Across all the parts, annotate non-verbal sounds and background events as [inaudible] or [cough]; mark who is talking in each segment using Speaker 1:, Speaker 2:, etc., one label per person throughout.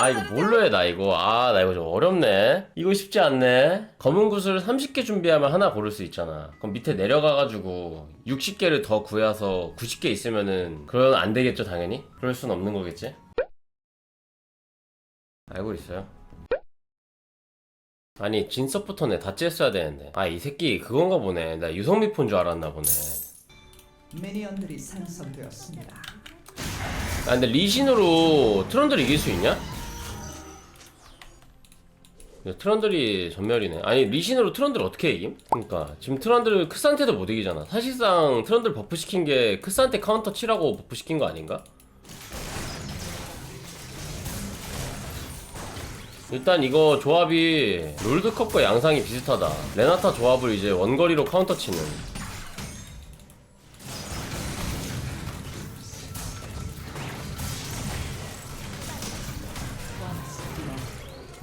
Speaker 1: 아 이거 뭘로 해 나 이거? 아 나 이거 좀 어렵네. 이거 쉽지 않네. 검은 구슬 30개 준비하면 하나 고를 수 있잖아. 그럼 밑에 내려가가지고 60개를 더 구해서 90개 있으면은 그건 안 되겠죠 당연히? 그럴 순 없는 거겠지? 알고 있어요? 아니 진서부터네. 다 쬐어야 되는데. 아 이 새끼 그건가 보네. 나 유성미 폰줄 알았나 보네.
Speaker 2: 미니언들이 생성되었습니다.
Speaker 1: 아 근데 리신으로 트런들 이길 수 있냐? 야, 트런들이 전멸이네. 아니 리신으로 트런들 어떻게 이김? 그러니까 지금 트런들 크산테도 못 이기잖아. 사실상 트런들 버프 시킨 게 크산테 카운터 치라고 버프 시킨 거 아닌가? 일단 이거 조합이 롤드컵과 양상이 비슷하다. 레나타 조합을 이제 원거리로 카운터 치는.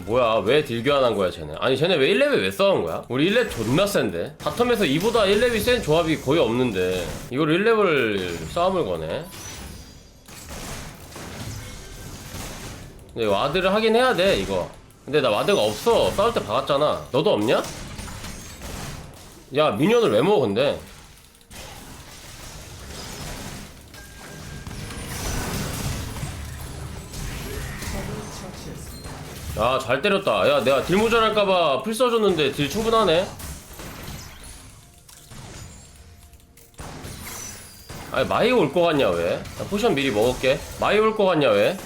Speaker 1: 뭐야 왜 딜교환한 거야 쟤네? 아니 쟤네 왜 1렙에 왜 싸운 거야? 우리 1렙 존나 센데? 바텀에서 이보다 1렙이 센 조합이 거의 없는데. 이걸 1렙을 싸움을 거네. 근데 와드를 하긴 해야 돼 이거. 근데 나 와드가 없어. 싸울 때 박았잖아. 너도 없냐? 야 미니언을 왜 먹어 근데 야 잘 때렸다 야 내가 딜 모자랄까봐 풀 써줬는데 딜 충분하네 아니 마이 올 거 같냐 왜? 나 포션 미리 먹을게 마이 올 거 같냐 왜?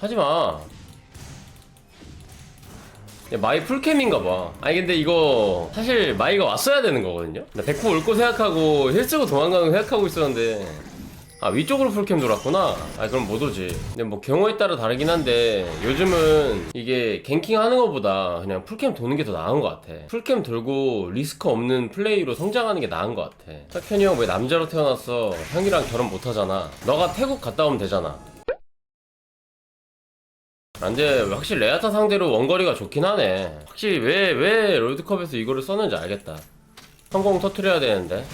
Speaker 1: 하지마 야, 마이 풀캠인가 봐. 아니 근데 이거 사실 마이가 왔어야 되는 거거든요. 나 백호 올거 생각하고 힐 쓰고 도망가는 거 생각하고 있었는데 아 위쪽으로 풀캠 돌았구나. 아 그럼 못 오지. 근데 뭐 경우에 따라 다르긴 한데 요즘은 이게 갱킹 하는 것보다 그냥 풀캠 도는 게 더 나은 것 같아. 풀캠 돌고 리스크 없는 플레이로 성장하는 게 나은 것 같아. 석현이 형 왜 남자로 태어났어? 형이랑 결혼 못 하잖아. 너가 태국 갔다 오면 되잖아. 아, 근데 확실히 레아타 상대로 원거리가 좋긴 하네. 확실히 왜, 왜 롤드컵에서 이거를 썼는지 알겠다. 성공 터트려야 되는데.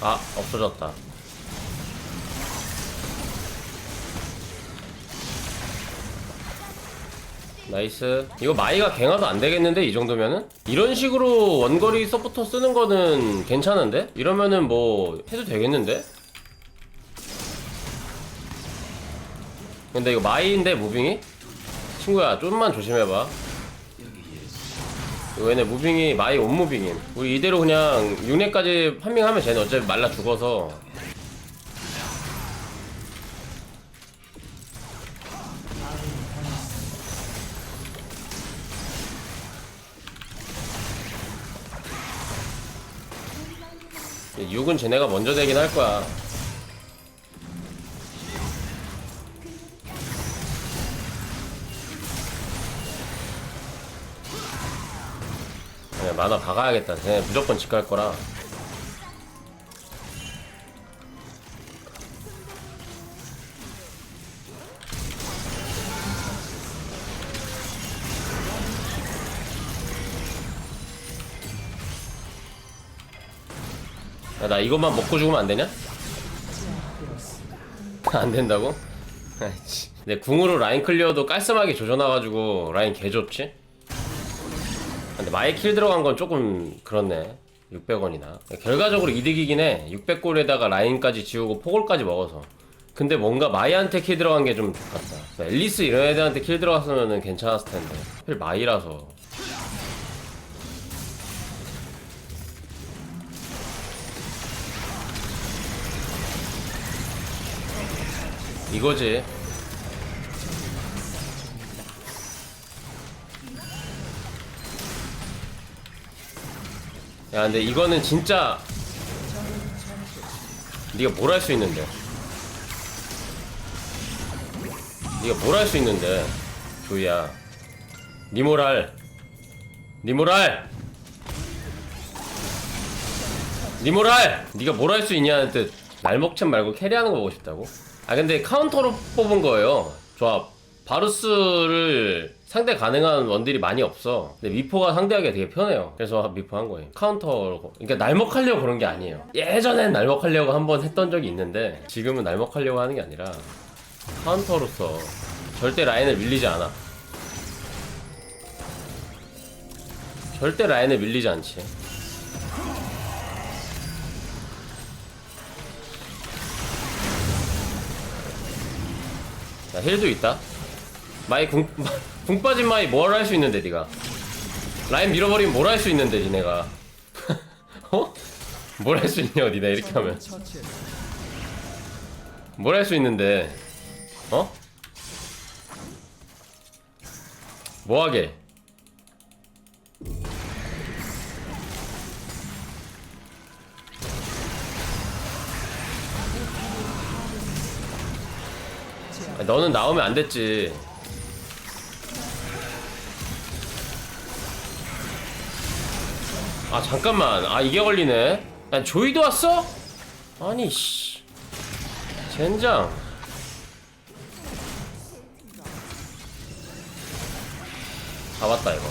Speaker 1: 아, 없어졌다. 나이스. 이거 마이가 갱화도 안 되겠는데, 이 정도면은? 이런 식으로 원거리 서포터 쓰는 거는 괜찮은데? 이러면은 뭐, 해도 되겠는데? 근데 이거 마이인데, 무빙이? 친구야 좀만 조심해봐. 얘네 무빙이 마이 온무빙임. 우리 이대로 그냥 6렙까지 판밍하면 쟤는 어차피 말라 죽어서. 이 6은 쟤네가 먼저 되긴 할 거야 만화 박아야겠다. 쟤네 무조건 집 갈 거라. 야, 나 이것만 먹고 죽으면 안 되냐? [laughs] 안 된다고? 내 궁으로 라인 클리어도 깔끔하게 조져놔가지고 라인 개 좋지? 근데 마이 킬 들어간 건 조금 그렇네. 600원이나. 결과적으로 이득이긴 해. 600골에다가 라인까지 지우고 포골까지 먹어서. 근데 뭔가 마이한테 킬 들어간 게좀 좋겠다. 앨리스 이런 애들한테 킬 들어갔으면 괜찮았을 텐데. 하필 마이라서. 이거지. 야 근데 이거는 진짜 네가 뭘 할 수 있는데? 네가 뭘 할 수 있는데 조이야? 니 모랄. 니 모랄! 니 모랄! 네가 뭘 할 수 있냐는 뜻 날먹챔 말고 캐리하는 거 보고 싶다고? 아 근데 카운터로 뽑은 거예요. 조합. 바루스를 상대 가능한 원딜이 많이 없어. 근데 미포가 상대하기 되게 편해요. 그래서 미포 한 거예요. 카운터. 그러니까 날먹하려고 그런 게 아니에요. 예전엔 날먹하려고 한 번 했던 적이 있는데 지금은 날먹하려고 하는 게 아니라 카운터로서 절대 라인을 밀리지 않아. 절대 라인을 밀리지 않지. 자, 힐도 있다. 마이 궁, [laughs] 궁 빠진 마이 뭘 할 수 있는데 니가 라인 밀어버리면 뭘 할 수 있는데 니네가 [laughs] 어? 뭘 할 수 있냐 니네 이렇게 하면. 뭘 할 수 있는데 어? 뭐하게 아, 너는 나오면 안 됐지 아 잠깐만. 아 이게 걸리네. 야 조이도 왔어? 아니 씨. 젠장. 잡았다 이거.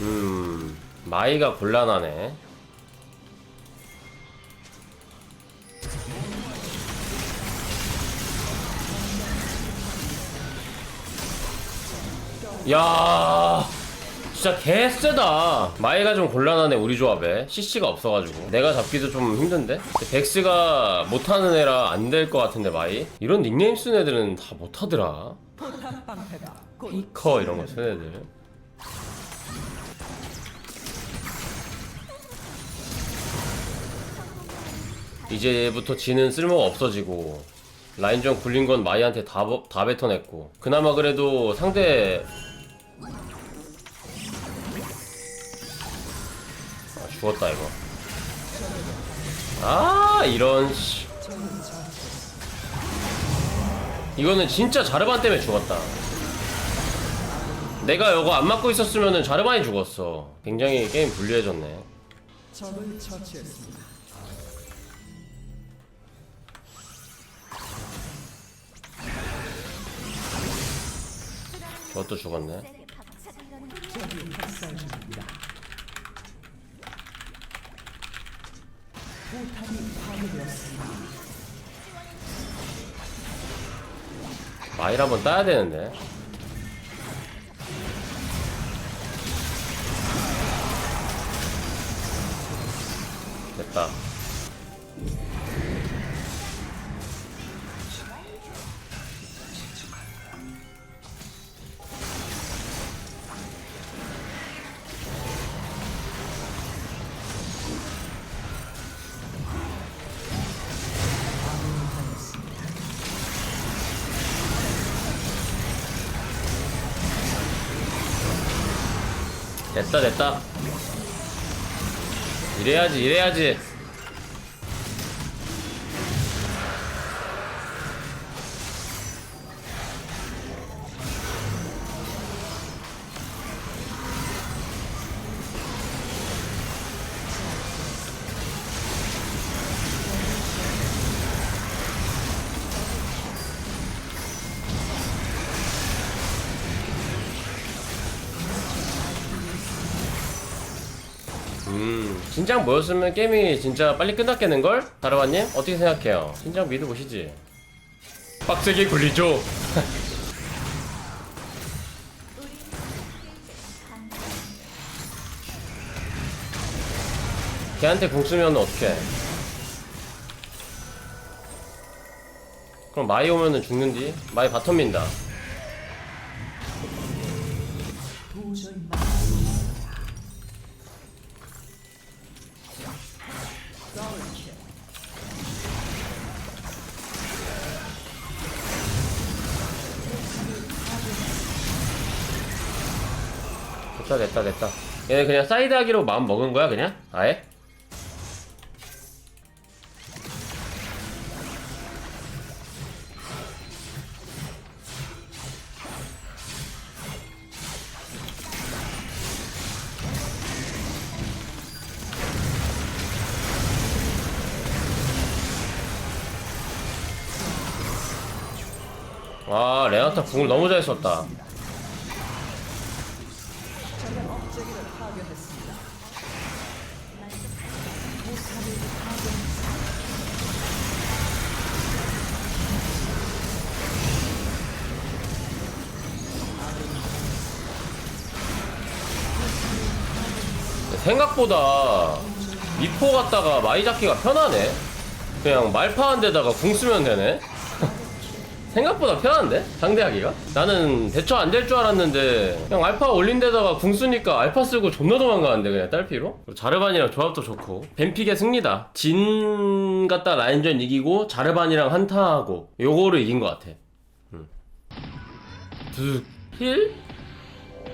Speaker 1: 음 마이가 곤란하네 야 진짜 개쎄다. 마이가 좀 곤란하네 우리 조합에. CC가 없어가지고. 내가 잡기도 좀 힘든데? 백스가 못하는 애라 안 될 것 같은데 마이? 이런 닉네임 쓴 애들은 다 못하더라. 페이커 이런 거쓴 애들. 이제부터 지는 쓸모가 없어지고 라인전 굴린 건 마이한테 다, 버- 다 뱉어냈고. 그나마 그래도 상대 죽었다 이거. 아 이런 씨. 이거는 진짜 자르반 때문에 죽었다. 내가 이거 안 맞고 있었으면은 자르반이 죽었어. 굉장히 게임 불리해졌네. 저것도 죽었네
Speaker 2: 적이 학살 중입니다. 포탑이 파괴되었습니다.
Speaker 1: 마일 한번 따야 되는데 됐다 됐다. 이래야지 이래야지 진작 모였으면 게임이 진짜 빨리 끝났겠는걸? 다르바님 어떻게 생각해요? 진작 미드 보시지 빡세게 굴리죠 [laughs] 걔한테 궁 쓰면 어떡해 그럼 마이 오면은 죽는디? 마이 바텀 민다 됐다 됐다 얘네 그냥 사이드 하기로 마음 먹은 거야 그냥? 아예? 아, 와 레나타 궁을 너무 잘 썼다 생각보다 미포 갔다가 마이 잡기가 편하네 그냥 말파한 데다가 궁 쓰면 되네 [laughs] 생각보다 편한데? 상대하기가? 나는 대처 안 될 줄 알았는데 그냥 알파 올린 데다가 궁 쓰니까 알파 쓰고 존나 도망가는데 그냥 딸피로? 자르반이랑 조합도 좋고 뱀픽의 승리다 진 갔다 라인전 이기고 자르반이랑 한타하고 요거를 이긴 것 같아 음. 두... 힐?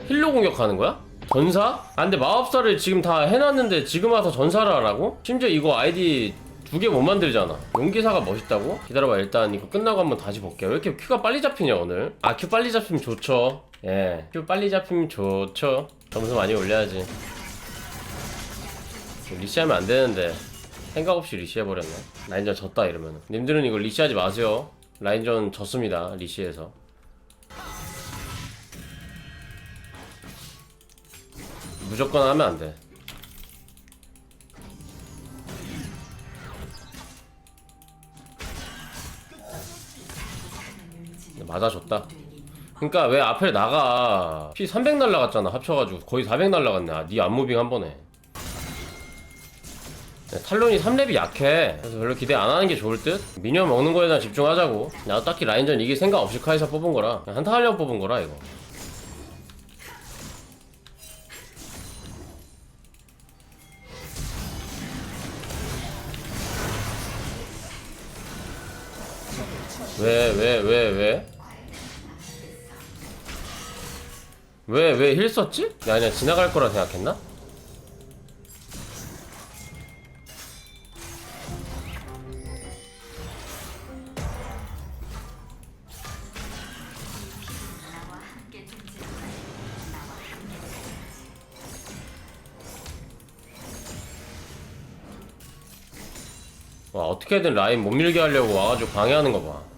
Speaker 1: 힐로 공격하는 거야? 전사? 아 근데 마법사를 지금 다 해놨는데 지금 와서 전사를 하라고? 심지어 이거 아이디 두 개 못 만들잖아. 용기사가 멋있다고? 기다려봐 일단 이거 끝나고 한번 다시 볼게요. 왜 이렇게 큐가 빨리 잡히냐 오늘? 아 큐 빨리 잡히면 좋죠. 예큐 빨리 잡히면 좋죠. 점수 많이 올려야지. 리시하면 안 되는데 생각 없이 리시해버렸네. 라인전 졌다 이러면 님들은 이거 리시하지 마세요. 라인전 졌습니다 리시해서 무조건 하면 안 돼. 맞아줬다. 그러니까 왜 앞에 나가? 피 300 날라갔잖아. 합쳐가지고 거의 400 날라갔네. 아, 니 안무빙 한 번에. 네, 탈론이 3렙이 약해. 그래서 별로 기대 안 하는 게 좋을 듯? 미니언 먹는 거에 대한 집중하자고. 나도 딱히 라인전 이길 생각 없이 카이사 뽑은 거라. 한타 하려고 뽑은 거라, 이거. 왜, 왜, 왜, 왜? 왜, 왜 힐 썼지? 야, 그냥 지나갈 거라 생각했나? 와, 어떻게든 라인 못 밀게 하려고 와가지고 방해하는 거 봐.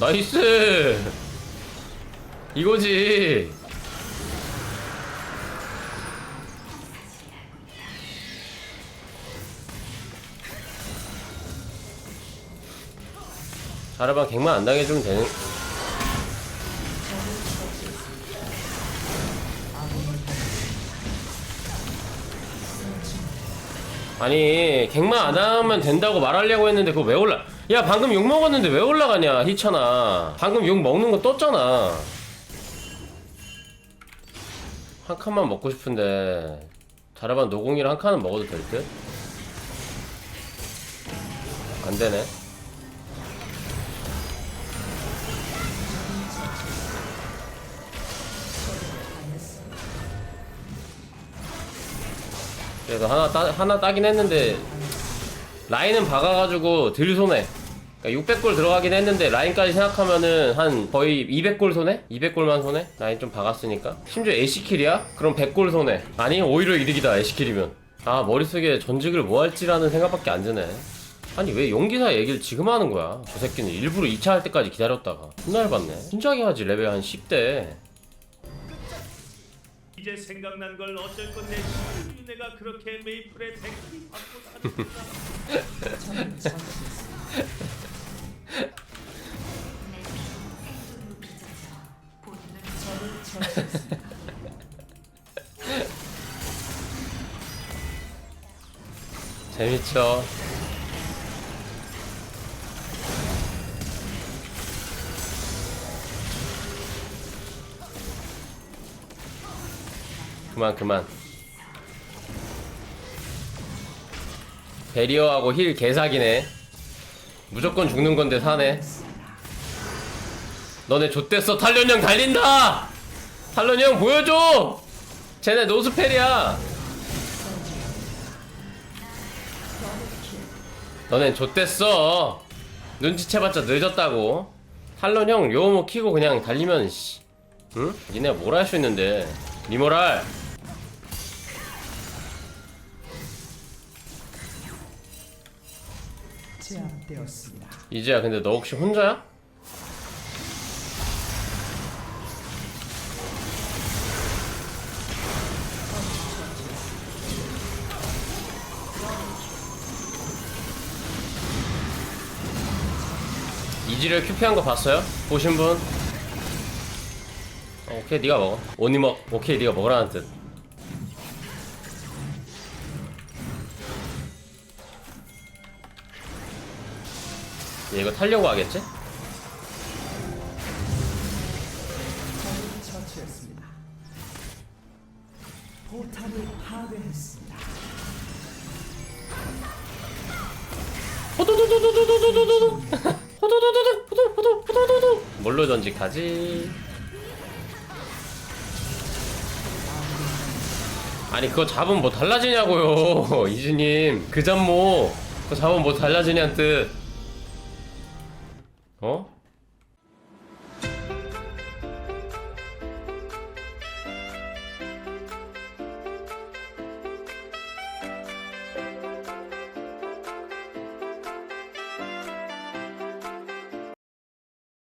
Speaker 1: 나이스! 이거지! 자르반 갱만 안 당해주면 되는. 아니 갱만 안 하면 된다고 말하려고 했는데 그거 왜 올라 야 방금 욕 먹었는데 왜 올라가냐 희찬아 방금 욕 먹는 거 떴잖아 한 칸만 먹고 싶은데 자라반 노공이랑 한 칸은 먹어도 될 듯? 안 되네 그래서 하나 따, 하나 따긴 했는데 라인은 박아가지고 들 손해. 그러니까 600골 들어가긴 했는데 라인까지 생각하면은 한 거의 200골 손해? 200골만 손해? 라인 좀 박았으니까. 심지어 애쉬킬이야? 그럼 100골 손해. 아니 오히려 이득이다 애쉬킬이면. 아 머릿속에 전직을 뭐 할지라는 생각밖에 안 드네. 아니 왜 용기사 얘기를 지금 하는 거야? 저 새끼는 일부러 2차 할 때까지 기다렸다가 존나 얇았네. 진작에 하지 레벨 한 10대.
Speaker 3: 이제 생각난 걸 어쩔 건데 내가 그렇게 메이플의 댓글이 받고 다녔 [laughs] [laughs]
Speaker 1: 재밌죠. 그만 그만. 베리어하고 힐 개사기네. 무조건 죽는 건데 사네. 너네 좆됐어 탈련형 달린다. 탈련형 보여줘. 쟤네 노스펠이야. 너넨 좆됐어 눈치채봤자 늦었다고 탈론 형 요모 키고 그냥 달리면 씨 응? 니네가 뭘 할 수 있는데 니모랄
Speaker 2: 제압 제압되었습니다.
Speaker 1: 이제야 근데 너 혹시 혼자야? 이지를 큐피한 거 봤어요? 보신 분? 어, 오케이 네가 먹어 오니 먹 오케이 네가 먹으라는 뜻 얘 이거 타려고 하겠지?
Speaker 2: 적을 처치했습니다. 포탑을 파괴했습니다.
Speaker 1: 호도도도도도도도도도 호도도도도 호도 호도 호도도도 뭘로 전직하지? 아니 그거 잡으면 뭐 달라지냐고요 [laughs] 이주님 그 잡모 그거 잡으면 뭐 달라지냐는 뜻 어?